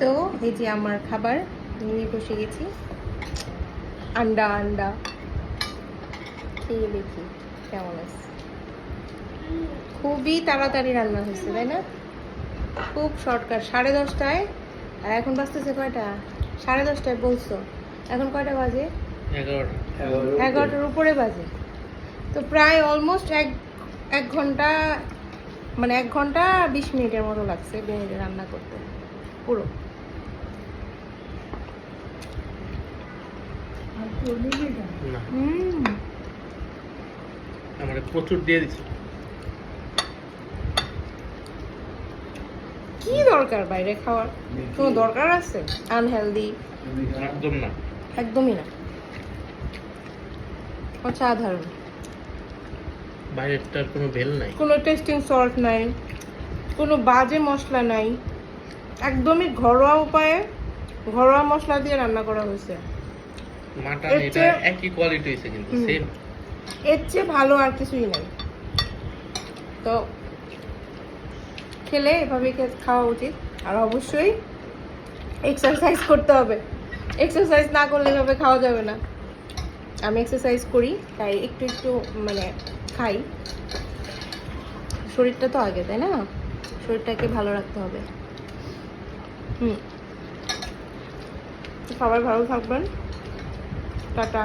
তো এই যে আমার খাবার নিয়ে বসে গেছি। আন্ডা আন্ডা। খেয়ে দেখি কেমন আছে। খুবই তাড়াতাড়ি রান্না হয়েছে তাই না? খুব শর্টকাট সাড়ে দশটায় আর এখন বাজতেছে কয়টা? সাড়ে দশটায় বলছো। এখন কয়টা বাজে? এগারোটার উপরে বাজে। তো প্রায় অলমোস্ট এক এক ঘণ্টা মানে এক ঘণ্টা বিশ মিনিটের মতো লাগছে বিরিয়ানিটা রান্না করতে। পুরো হুম। প্রচুর দিয়ে দিচ্ছি। কি দরকার বাইরে খাওয়ার? কোনো দরকার আছে? আনহেলদি একদম না। একদমই না। অসাধারণ। বাইরেরটার কোনো ভেল নাই। কোনো টেস্টিং সল্ট নাই। কোনো বাজে মশলা নাই। একদমই ঘরোয়া উপায়ে ঘরোয়া মশলা দিয়ে রান্না করা হয়েছে। মাটন এর এটা চেয়ে- একই কোয়ালিটি হয়েছে কিন্তু সেম এর চেয়ে ভালো আর কিছুই নাই। তো খেলে এভাবে খাওয়া উচিত। আর অবশ্যই এক্সারসাইজ করতে হবে। এক্সারসাইজ না করলে এভাবে খাওয়া যাবে না। আমি এক্সারসাইজ করি তাই একটু একটু মানে খাই। শরীরটা তো আগে তাই না? শরীরটাকে ভালো রাখতে হবে। হুম। সবাই ভালো থাকবেন। টাটা।